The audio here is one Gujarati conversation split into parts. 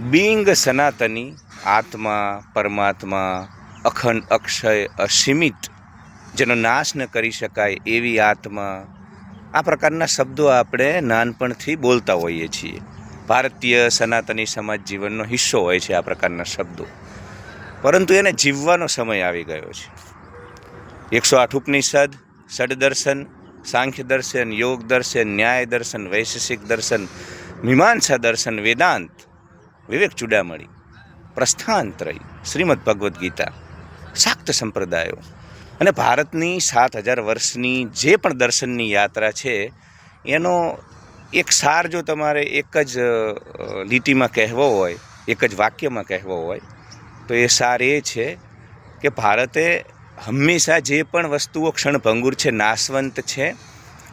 બિંગ સનાતની આત્મા, પરમાત્મા, અખંડ, અક્ષય, અસીમિત, જેનો નાશ ન કરી શકાય એવી આત્મા, આ પ્રકારના શબ્દો આપણે નાનપણથી બોલતા હોઈએ છીએ. ભારતીય સનાતની સમાજ જીવનનો હિસ્સો હોય છે આ પ્રકારના શબ્દો. પરંતુ એને જીવવાનો સમય આવી ગયો છે. એકસો આઠ ઉપનિષદ, ષડદર્શન, સાંખ્ય દર્શન, યોગ દર્શન, ન્યાય દર્શન, વૈશેષિક દર્શન, મીમાંસા દર્શન, વેદાંત વિવેક ચૂડામણી, પ્રસ્થાનત્રય, શ્રીમદ ભગવદ્ ગીતા, શાક્ત સંપ્રદાયો અને ભારતની સાત હજાર વર્ષની જે પણ દર્શનની યાત્રા છે, એનો એક સાર જો તમારે એક જ લીટીમાં કહેવો હોય, એક જ વાક્યમાં કહેવો હોય, તો એ સાર એ છે કે ભારતે હંમેશા જે પણ વસ્તુઓ ક્ષણભંગુર છે, નાશવંત છે,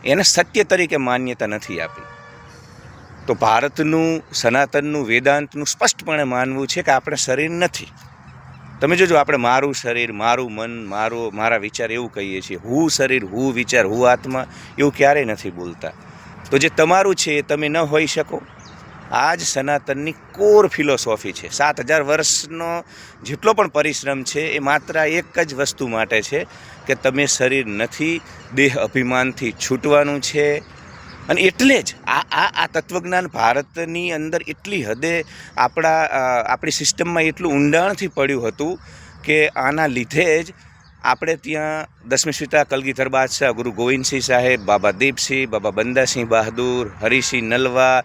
એને સત્ય તરીકે માન્યતા નથી આપી. તો ભારતનું સનાતનનું વેદાંતનું સ્પષ્ટપણે માનવું છે કે આપણે શરીર નથી. તમે જોજો, આપણે મારું શરીર, મારું મન, મારો, મારા વિચાર એવું કહીએ છીએ. હું શરીર, હું વિચાર, હું આત્મા એવું ક્યારેય નથી બોલતા. તો જે તમારું છે એ તમે ન હોઈ શકો. આ જ સનાતનની કોર ફિલોસોફી છે. સાત હજાર વર્ષનો જેટલો પણ પરિશ્રમ છે એ માત્ર એક જ વસ્તુ માટે છે કે તમે શરીર નથી, દેહ અભિમાનથી છૂટવાનું છે અને એટલે જ આ આ આ તત્વજ્ઞાન ભારતની અંદર એટલી હદે આપણા આપણી સિસ્ટમમાં એટલું ઊંડાણથી પડ્યું હતું કે આના લીધે જ આપણે ત્યાં દસમી સીતા કલગીધર બાદશાહ, ગુરુ ગોવિંદસિંહ સાહેબ, બાબા દીપસિંહ, બાબા બંદાસિંહ બહાદુર, હરિસિંહ નલવા,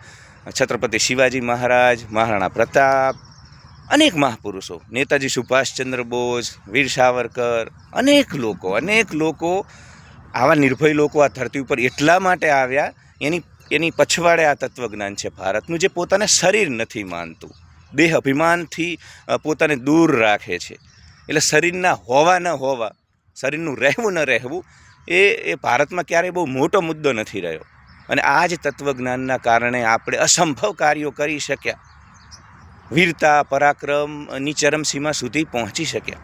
છત્રપતિ શિવાજી મહારાજ, મહારાણા પ્રતાપ, અનેક મહાપુરુષો, નેતાજી સુભાષચંદ્ર બોઝ, વીર સાવરકર, અનેક લોકો અનેક લોકો, આવા નિર્ભય લોકો આ ધરતી ઉપર એટલા માટે આવ્યા એની એની પછવાડે આ તત્વજ્ઞાન છે ભારતનું, જે પોતાને શરીર નથી માનતું. દેહ અભિમાનથી પોતાને દૂર રાખે છે. એટલે શરીરના હોવા ન હોવા, શરીરનું રહેવું ન રહેવું, એ એ ભારતમાં ક્યારેય બહુ મોટો મુદ્દો નથી રહ્યો. અને આ જ તત્વજ્ઞાનના કારણે આપણે અસંભવ કાર્યો કરી શક્યા. વીરતા પરાક્રમની ચરમસીમા સુધી પહોંચી શક્યા.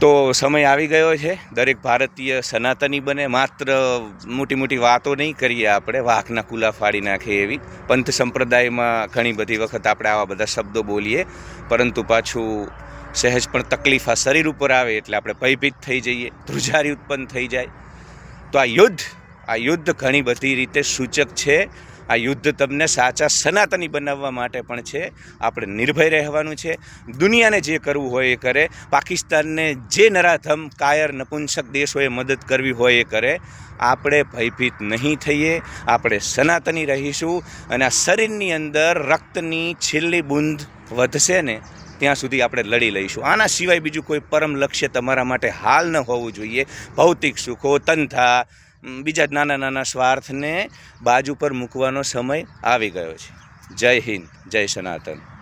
તો સમય આવી ગયો છે. દરેક ભારતીય સનાતની બને. માત્ર મોટી મોટી વાતો નહીં કરીએ આપણે. વાઘના કુલા ફાડી નાખે એવી. પંથ સંપ્રદાયમાં ઘણી બધી વખત આપણે આવા બધા શબ્દો બોલીએ. પરંતુ પાછું સહેજ પણ તકલીફ આ શરીર ઉપર આવે એટલે આપણે ભયભીત થઈ જઈએ. ધ્રુજારી ઉત્પન્ન થઈ જાય. તો આ યુદ્ધ આ યુદ્ધ ઘણી બધી રીતે સૂચક છે. આ યુદ્ધ તમને સાચા સનાતની બનાવવા માટે પણ છે. આપણે નિર્ભય રહેવાનું છે. દુનિયાને જે કરવું હોય એ કરે. પાકિસ્તાનને જે નરાધમ, કાયર, નપુંસક દેશોએ મદદ કરવી હોય એ કરે. આપણે ભયભીત નહીં થઈએ. આપણે સનાતની રહીશું અને આ શરીરની અંદર રક્તની છેલ્લી બૂંદ વધશે ને ત્યાં સુધી આપણે લડી લઈશું. આના સિવાય બીજું કોઈ પરમ લક્ષ્ય તમારા માટે હાલ ન હોવું જોઈએ. ભૌતિક સુખો તંથા બીજા નાના નાના સ્વાર્થને બાજુ પર મૂકવાનો સમય આવી ગયો છે. જય હિન્દ, જય સનાતન.